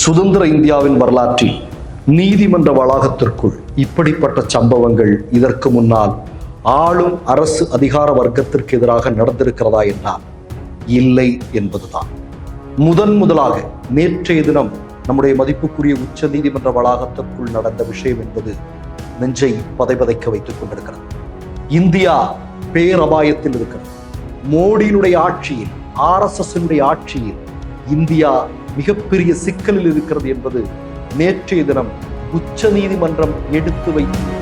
சுதந்திர இந்தியாவின் வரலாற்றில் நீதிமன்ற வளாகத்திற்குள் இப்படிப்பட்ட சம்பவங்கள் இதற்கு முன்னால் ஆளும் அரசு அதிகார வர்க்கத்திற்கு எதிராக நடந்திருக்கிறதா என்றால் இல்லை என்பதுதான். முதன் முதலாக நேற்றைய தினம் நம்முடைய மதிப்புக்குரிய உச்ச நீதிமன்ற வளாகத்திற்குள் நடந்த விஷயம் என்பது நெஞ்சை பதைபதைக்க வைத்துக் கொண்டிருக்கிறது. இந்தியா பேரபாயத்தில் இருக்கிறது. மோடியினுடைய ஆட்சியில் ஆர்எஸ்எஸ்னுடைய ஆட்சியில் இந்தியா மிகப்பெரிய சிக்கலில் இருக்கிறது என்பது நேற்றைய தினம் உச்ச நீதிமன்றம் எடுத்து வைத்து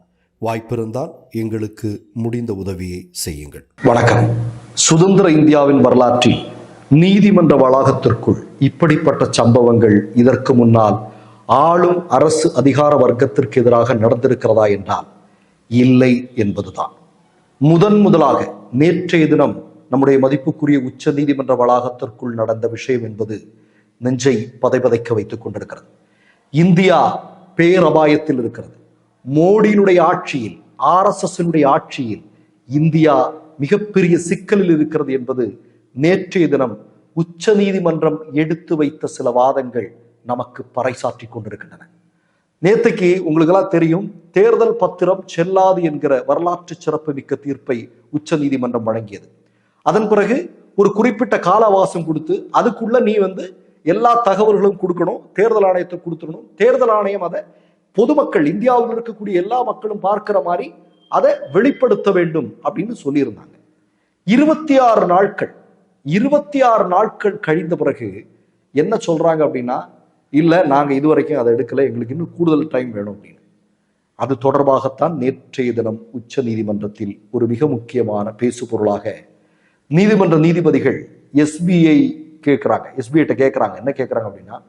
வாய்ப்பிருந்தால் எங்களுக்கு முடிந்த உதவியை செய்யுங்கள். வணக்கம். சுதந்திர இந்தியாவின் வரலாற்றில் நீதிமன்ற வளாகத்திற்குள் இப்படிப்பட்ட சம்பவங்கள் இதற்கு முன்னால் ஆளும் அரசு அதிகார வர்க்கத்திற்கு எதிராக நடந்திருக்கிறதா என்றால் இல்லை என்பதுதான். முதன் முதலாக நேற்றைய தினம் நம்முடைய மதிப்புக்குரிய உச்ச நீதிமன்ற வளாகத்திற்குள் நடந்த விஷயம் என்பது நெஞ்சை பதைபதைக்க வைத்துக் கொண்டிருக்கிறது. இந்தியா பேரபாயத்தில் இருக்கிறது. மோடியினுடைய ஆட்சியில் ஆர்எஸ்எஸ் ஆட்சியில் இந்தியா மிகப்பெரிய சிக்கலில் இருக்கிறது என்பது நேற்றைய தினம் உச்ச நீதிமன்றம் எடுத்து வைத்த சில வாதங்கள் நமக்கு பறைசாற்றி கொண்டிருக்கின்றன. நேத்தைக்கு உங்களுக்கெல்லாம் தெரியும் தேர்தல் பத்திரம் செல்லாது என்கிற வரலாற்று சிறப்பு மிக்க தீர்ப்பை உச்ச நீதிமன்றம் வழங்கியது. அதன் பிறகு ஒரு குறிப்பிட்ட கால அவகாசம் கொடுத்து அதுக்குள்ள நீ வந்து எல்லா தகவல்களும் கொடுக்கணும் தேர்தல் ஆணையத்தை கொடுத்துடணும் தேர்தல் ஆணையம் அதை பொதுமக்கள் இந்தியாவில் இருக்கக்கூடிய எல்லா மக்களும் பார்க்கிற மாதிரி அதை வெளிப்படுத்த வேண்டும் அப்படின்னு சொல்லியிருந்தாங்க. இருபத்தி ஆறு நாட்கள் இருபத்தி ஆறு நாட்கள் கழிந்த பிறகு என்ன சொல்றாங்க அப்படின்னா இல்லை நாங்கள் இது இதுவரைக்கும் அதை எடுக்கல எங்களுக்கு இன்னும் கூடுதல் டைம் வேணும் அப்படின்னு. அது தொடர்பாகத்தான் நேற்றைய தினம் உச்ச நீதிமன்றத்தில் ஒரு மிக முக்கியமான பேசு பொருளாக நீதிமன்ற நீதிபதிகள் எஸ்பிஐ கேட்குறாங்க எஸ்பிஐட்ட கேட்குறாங்க என்ன கேட்குறாங்க அப்படின்னா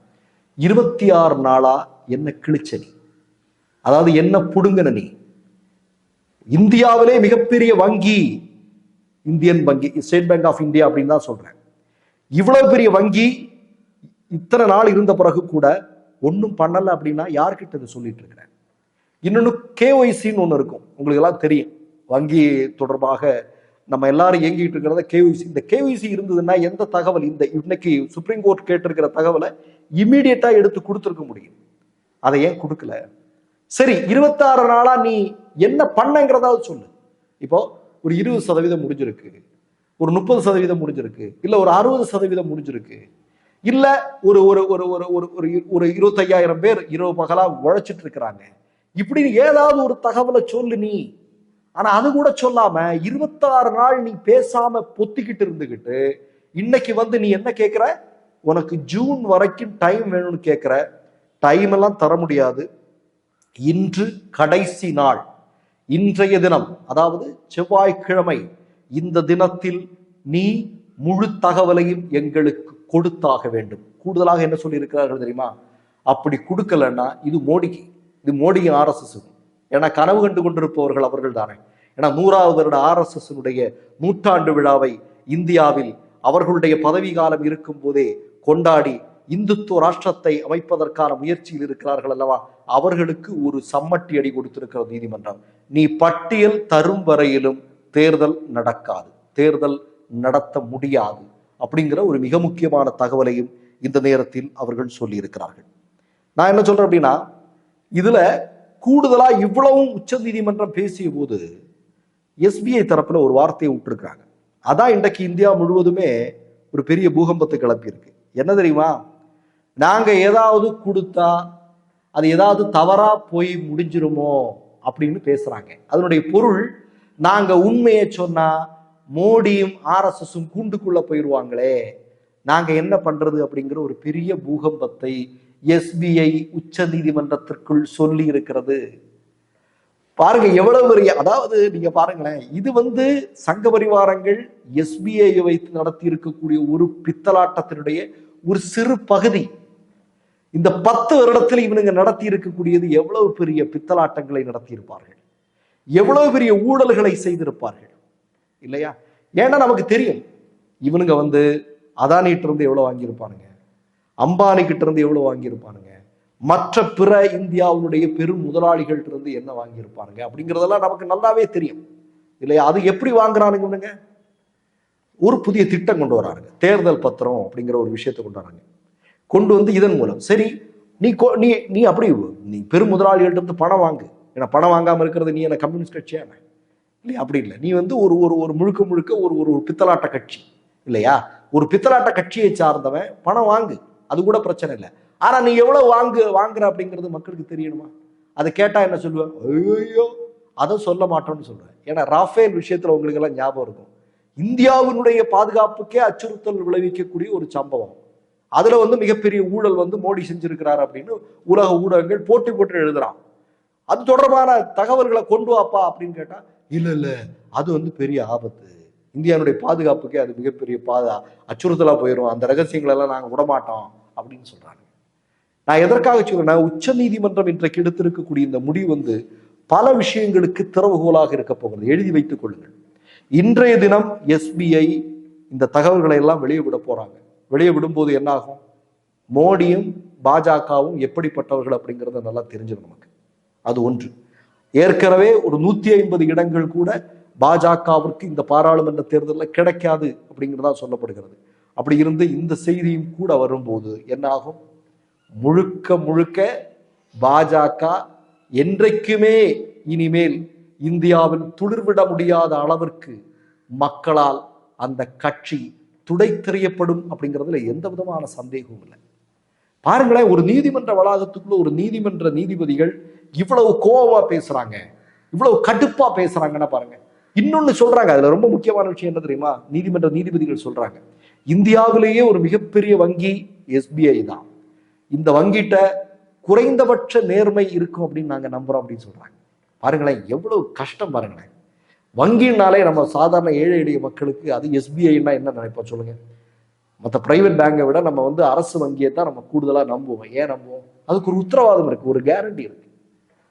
இருபத்தி ஆறு நாளா என்ன கிழிச்சனி அதாவது என்ன புடுங்கின நீ? இந்தியாவிலே மிகப்பெரிய வங்கி இந்தியன் வங்கி ஸ்டேட் பேங்க் ஆஃப் இந்தியா அப்படின்னு தான் சொல்றேன். இவ்வளவு பெரிய வங்கி இத்தனை நாள் இருந்த பிறகு கூட ஒன்றும் பண்ணல அப்படின்னா யார்கிட்ட இதை சொல்லிட்டு இருக்கிறேன்? இன்னொன்று கேஒய்சின்னு ஒன்று இருக்கும். உங்களுக்கு எல்லாம் தெரியும். வங்கி தொடர்பாக நம்ம எல்லாரும் இயங்கிட்டு இருக்கிறத கேஒய்சி. இந்த கேஒய்சி இருந்ததுன்னா எந்த தகவல்? இந்த இன்னைக்கு சுப்ரீம் கோர்ட் கேட்டிருக்கிற தகவலை இமீடியட்டா எடுத்து கொடுத்துருக்க முடியும். அதை ஏன் கொடுக்கல? சரி இருபத்தாறு நாளா நீ என்ன பண்ணங்கிறதாவது சொல்லு. இப்போ ஒரு இருபது சதவீதம் முடிஞ்சிருக்கு. ஒரு முப்பது சதவீதம் முடிஞ்சிருக்கு. இல்ல ஒரு அறுபது சதவீதம் முடிஞ்சிருக்கு. இல்ல ஒரு ஒரு ஒரு ஒரு ஒரு ஒரு ஒரு இருபத்தையாயிரம் பேர் இரவு பகலா உழைச்சிட்டு இருக்கிறாங்க. இப்படி ஏதாவது ஒரு தகவலை சொல்லு நீ. ஆனா அது கூட சொல்லாம இருபத்தாறு நாள் நீ பேசாம பொத்திக்கிட்டு இருந்துகிட்டு இன்னைக்கு வந்து நீ என்ன கேட்கிற உனக்கு ஜூன் வரைக்கும் டைம் வேணும்னு கேட்கிற டைம் எல்லாம் தர முடியாது. இன்று கடைசி நாள். இன்றைய தினம் அதாவது செவ்வாய்க்கிழமை இந்த தினத்தில் நீ முழு தகவலையும் எங்களுக்கு கொடுத்தாக வேண்டும். கூடுதலாக என்ன சொல்லியிருக்கிறார்கள் தெரியுமா? அப்படி கொடுக்கலன்னா இது மோடிக்கு இது மோடியின் ஆர்எஸ்எஸ் ஏன்னா கனவு கண்டு கொண்டிருப்பவர்கள் அவர்கள் தானே. ஏன்னா நூறாவது வருட ஆர்எஸ்எஸ் நூற்றாண்டு விழாவை இந்தியாவில் அவர்களுடைய பதவி காலம் இருக்கும் போதே கொண்டாடி இந்துத்துவ ராஷ்டிரத்தை அமைப்பதற்கான முயற்சியில் இருக்கிறார்கள் அல்லவா? அவர்களுக்கு ஒரு சம்மட்டி அடி கொடுத்திருக்கிற நீதிமன்றம். நீ பட்டியல் தரும் வரையிலும் தேர்தல் நடக்காது. தேர்தல் நடத்த முடியாது. அப்படிங்கிற ஒரு மிக முக்கியமான தகவலையும் இந்த நேரத்தில் அவர்கள் சொல்லியிருக்கிறார்கள். நான் என்ன சொல்றேன் அப்படின்னா இதுல கூடுதலா இவ்வளவும் உச்ச நீதிமன்றம் பேசிய போது எஸ்பிஐ தரப்புல ஒரு வார்த்தையை விட்டுருக்காங்க அதான் இன்றைக்கு இந்தியா முழுவதுமே ஒரு பெரிய பூகம்பத்தை கிளப்பியிருக்கு. என்ன தெரியுமா? நாங்கள் ஏதாவது கொடுத்தா அது ஏதாவது தவறாக போய் முடிஞ்சிருமோ அப்படின்னு பேசுகிறாங்க அதனுடைய பொருள் நாங்கள் உண்மையை சொன்னால் மோடியும் ஆர்எஸ்எஸும் கூண்டுக்குள்ளே போயிடுவாங்களே நாங்கள் என்ன பண்ணுறது அப்படிங்கிற ஒரு பெரிய பூகம்பத்தை எஸ்பிஐ உச்ச நீதிமன்றத்திற்குள் சொல்லி இருக்கிறது. பாருங்க எவ்வளவு பெரிய அதாவது நீங்க பாருங்களேன் இது வந்து சங்க பரிவாரங்கள் எஸ்பிஐ வைத்து நடத்தி இருக்கக்கூடிய ஒரு பித்தலாட்டத்தினுடைய ஒரு சிறு பகுதி. இந்த பத்து வருடத்தில் இவனுங்க நடத்தி இருக்கக்கூடியது எவ்வளவு பெரிய பித்தலாட்டங்களை நடத்தியிருப்பார்கள்? எவ்வளவு பெரிய ஊழல்களை செய்திருப்பார்கள்? இல்லையா? ஏன்னா நமக்கு தெரியும் இவனுங்க வந்து அதானிட்ட இருந்து எவ்வளவு வாங்கியிருப்பானுங்க? அம்பானி கிட்ட இருந்து எவ்வளவு வாங்கியிருப்பானுங்க? மற்ற பிற இந்தியாவுடைய பெரும் முதலாளிகள்ட்ட இருந்து என்ன வாங்கியிருப்பானுங்க? அப்படிங்கிறதெல்லாம் நமக்கு நல்லாவே தெரியும். இல்லையா? அது எப்படி வாங்குறானுங்க இவனுங்க? ஒரு புதிய திட்டம் கொண்டு வராங்க தேர்தல் பத்திரம் அப்படிங்கிற ஒரு விஷயத்தை கொண்டு வராங்க. கொண்டு வந்து இதன் மூலம். சரி நீ கொ- நீ நீ அப்படி நீ பெரும் முதலாளிகள்ட்ட வந்து பணம் வாங்கு. ஏன்னா பணம் வாங்காம இருக்கிறது நீ என்ன கம்யூனிஸ்ட் கட்சியா என்ன? இல்லையா அப்படி இல்லை. நீ வந்து ஒரு ஒரு ஒரு முழுக்க முழுக்க ஒரு ஒரு பித்தலாட்ட கட்சி இல்லையா? ஒரு பித்தலாட்ட கட்சியை சார்ந்தவன் பணம் வாங்கு. அது கூட பிரச்சனை இல்லை. ஆனால் நீ எவ்வளோ வாங்கு வாங்குற அப்படிங்கிறது மக்களுக்கு தெரியணுமா? அதை கேட்டால் என்ன சொல்லுவேன் ஐயோ அதை சொல்ல மாட்டோம்னு சொல்றேன் ஏன்னா ராஃபேல் விஷயத்தில் உங்களுக்கு எல்லாம் ஞாபகம் இருக்கும். இந்தியாவினுடைய பாதுகாப்புக்கே அச்சுறுத்தல் விளைவிக்கக்கூடிய ஒரு சம்பவம். அதுல வந்து மிகப்பெரிய ஊழல் வந்து மோடி செஞ்சிருக்கிறார் அப்படின்னு உலக ஊடகங்கள் போட்டி போட்டு எழுதுறான். அது தொடர்பான தகவல்களை கொண்டு வாப்பா அப்படின்னு கேட்டா இல்ல இல்ல அது வந்து பெரிய ஆபத்து. இந்தியாவுடைய பாதுகாப்புக்கே அது மிகப்பெரிய பாதா. அச்சுறுத்தலா போயிடும் அந்த ரகசியங்களை எல்லாம் நாங்க விடமாட்டோம். அப்படின்னு சொல்றாங்க. நான் எதற்காக சொல்றேன்? உச்ச நீதிமன்றம் இன்றைக்கு எடுத்திருக்கக்கூடிய இந்த முடிவு வந்து பல விஷயங்களுக்கு திறவுகோலாக இருக்க போகிறது. எழுதி வைத்துக் கொள்ளுங்கள். இன்றைய தினம் எஸ்பிஐ இந்த தகவல்களை எல்லாம் வெளியே விட போறாங்க. வெளியே விடும்போது என்னாகும்? மோடியும் பாஜகவும் எப்படிப்பட்டவர்கள் அப்படிங்கிறத நல்லா தெரிஞ்சிடும் நமக்கு. அது ஒன்று. ஏற்கனவே ஒரு நூத்தி ஐம்பது இடங்கள் கூட பாஜகவிற்கு இந்த பாராளுமன்ற தேர்தலில் கிடைக்காது அப்படிங்கிறதா சொல்லப்படுகிறது. அப்படி இருந்து இந்த செய்தியும் கூட வரும்போது என்னாகும்? முழுக்க முழுக்க பாஜக என்றைக்குமே இனிமேல் இந்தியாவில் துளிர்விட முடியாத அளவிற்கு மக்களால் அந்த கட்சி துடைத்தெறியப்படும் அப்படிங்கிறதுல எந்த விதமான சந்தேகமும் இல்லை. பாருங்களேன் ஒரு நீதிமன்ற வளாகத்துக்குள்ள ஒரு நீதிமன்ற நீதிபதிகள் இவ்வளவு கோவமா பேசுறாங்க இவ்வளவு கடுப்பா பேசுறாங்கன்னா பாருங்க. இன்னொன்னு சொல்றாங்க அதுல ரொம்ப முக்கியமான விஷயம் என்ன தெரியுமா? நீதிமன்ற நீதிபதிகள் சொல்றாங்க இந்தியாவிலேயே ஒரு மிகப்பெரிய வங்கி எஸ்பிஐ தான். இந்த வங்கிட்ட குறைந்தபட்ச நேர்மை இருக்கும் அப்படின்னு நாங்க நம்புறோம் அப்படின்னு சொல்றாங்க. பாருங்களேன் எவ்வளவு கஷ்டம் பாருங்களேன். வங்கினாலே நம்ம சாதாரண ஏழை எளிய மக்களுக்கு அது எஸ்பிஐன்னா என்ன நினைப்போம் சொல்லுங்க? மற்ற பிரைவேட் பேங்கை விட நம்ம வந்து அரசு வங்கியை தான் நம்ம கூடுதலாக நம்புவோம். ஏன் நம்புவோம்? அதுக்கு ஒரு உத்தரவாதம் இருக்கு ஒரு கேரண்டி இருக்கு.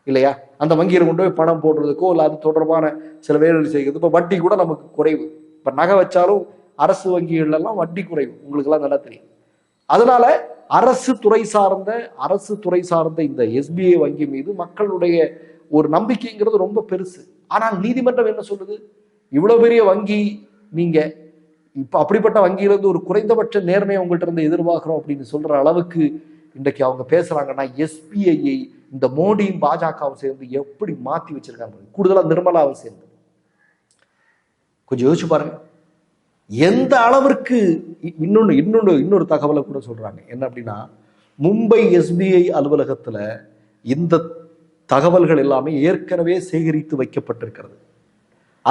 இல்லையா? அந்த வங்கியில் கொண்டு போய் பணம் போடுறதுக்கோ இல்லை அது தொடர்பான சில வேலைகள் செய்கிறது இப்போ வட்டி கூட நமக்கு குறைவு. இப்போ நகை வச்சாலும் அரசு வங்கிகள்லாம் வட்டி குறைவு. உங்களுக்கெல்லாம் நல்லா தெரியும். அதனால அரசு துறை சார்ந்த அரசு துறை சார்ந்த இந்த எஸ்பிஐ வங்கி மீது மக்களுடைய ஒரு நம்பிக்கைங்கிறது ரொம்ப பெருசு. ஆனால் நீதிமன்றம் என்ன சொல்லுது? இவ்வளோ பெரிய வங்கி நீங்கள் இப்போ அப்படிப்பட்ட வங்கியிலிருந்து ஒரு குறைந்தபட்ச நேர்மையை உங்கள்கிட்ட இருந்து எதிர்பார்க்குறோம் அப்படின்னு சொல்கிற அளவுக்கு இன்றைக்கு அவங்க பேசுகிறாங்கன்னா எஸ்பிஐயை இந்த மோடியும் பாஜகவும் சேர்ந்து எப்படி மாற்றி வச்சிருக்காங்க? கூடுதலாக நிர்மலாவும் சேர்ந்து. கொஞ்சம் யோசிச்சு பாருங்க. எந்த அளவிற்கு இன்னொன்று இன்னொன்று இன்னொரு தகவலை கூட சொல்கிறாங்க என்ன அப்படின்னா மும்பை எஸ்பிஐ அலுவலகத்தில் இந்த தகவல்கள் எல்லாமே ஏற்கனவே சேகரித்து வைக்கப்பட்டிருக்கிறது.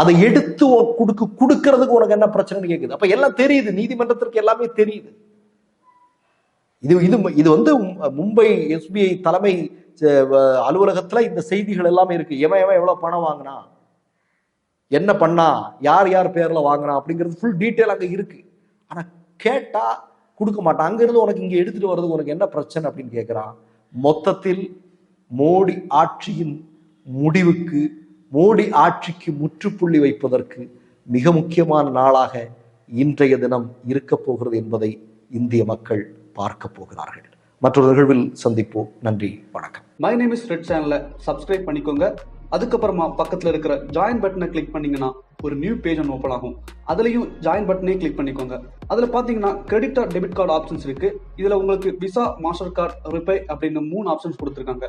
அதை எடுத்து கொடுக்க கொடுக்கறதுக்கு உனக்கு என்ன பிரச்சனைன்னு கேக்குது. அப்ப எல்லாம் தெரியுது. நீதிமன்றத்திற்கு எல்லாமே தெரியுது. இது இது இது வந்து மும்பை எஸ்பிஐ தலைமை அலுவலகத்துல இந்த செய்திகள் எல்லாமே இருக்கு. எவன் எவன் எவ்வளவு பணம் வாங்கினா? என்ன பண்ணா? யார் யார் பேர்ல வாங்கினா? அப்படிங்கிறது ஃபுல் டீட்டெயில் அங்க இருக்கு. ஆனா கேட்டா கொடுக்க மாட்டான். அங்கிருந்து உனக்கு இங்க எடுத்துட்டு வர்றது உனக்கு என்ன பிரச்சனை அப்படின்னு கேட்கிறான் மொத்தத்தில் மோடி ஆட்சியின் முடிவுக்கு மோடி ஆட்சிக்கு முற்றுப்புள்ளி வைப்பதற்கு மிக முக்கியமான நாளாக இன்றைய தினம் இருக்கப் போகிறது என்பதை இந்திய மக்கள் பார்க்க போகிறார்கள். மற்றொரு நிகழ்வில் சந்திப்போம். நன்றி வணக்கம். மை நேம் இஸ் ரெட் சேனலை சப்ஸ்கிரைப் பண்ணிக்கோங்க. அதுக்கப்புறமா பக்கத்தில் இருக்கிற ஜாயின் பட்டனை கிளிக் பண்ணீங்கன்னா ஒரு நியூ பேஜ் ஒன்று ஓப்பன் ஆகும். அதுலேயும் ஜாயின் பட்டனே கிளிக் பண்ணிக்கோங்க. அதில் பார்த்தீங்கன்னா credit card debit card options இருக்கு. இதில் உங்களுக்கு விசா மாஸ்டர் கார்டு ரிப்பே அப்படின்னு மூணு ஆப்ஷன்ஸ் கொடுத்துருக்காங்க.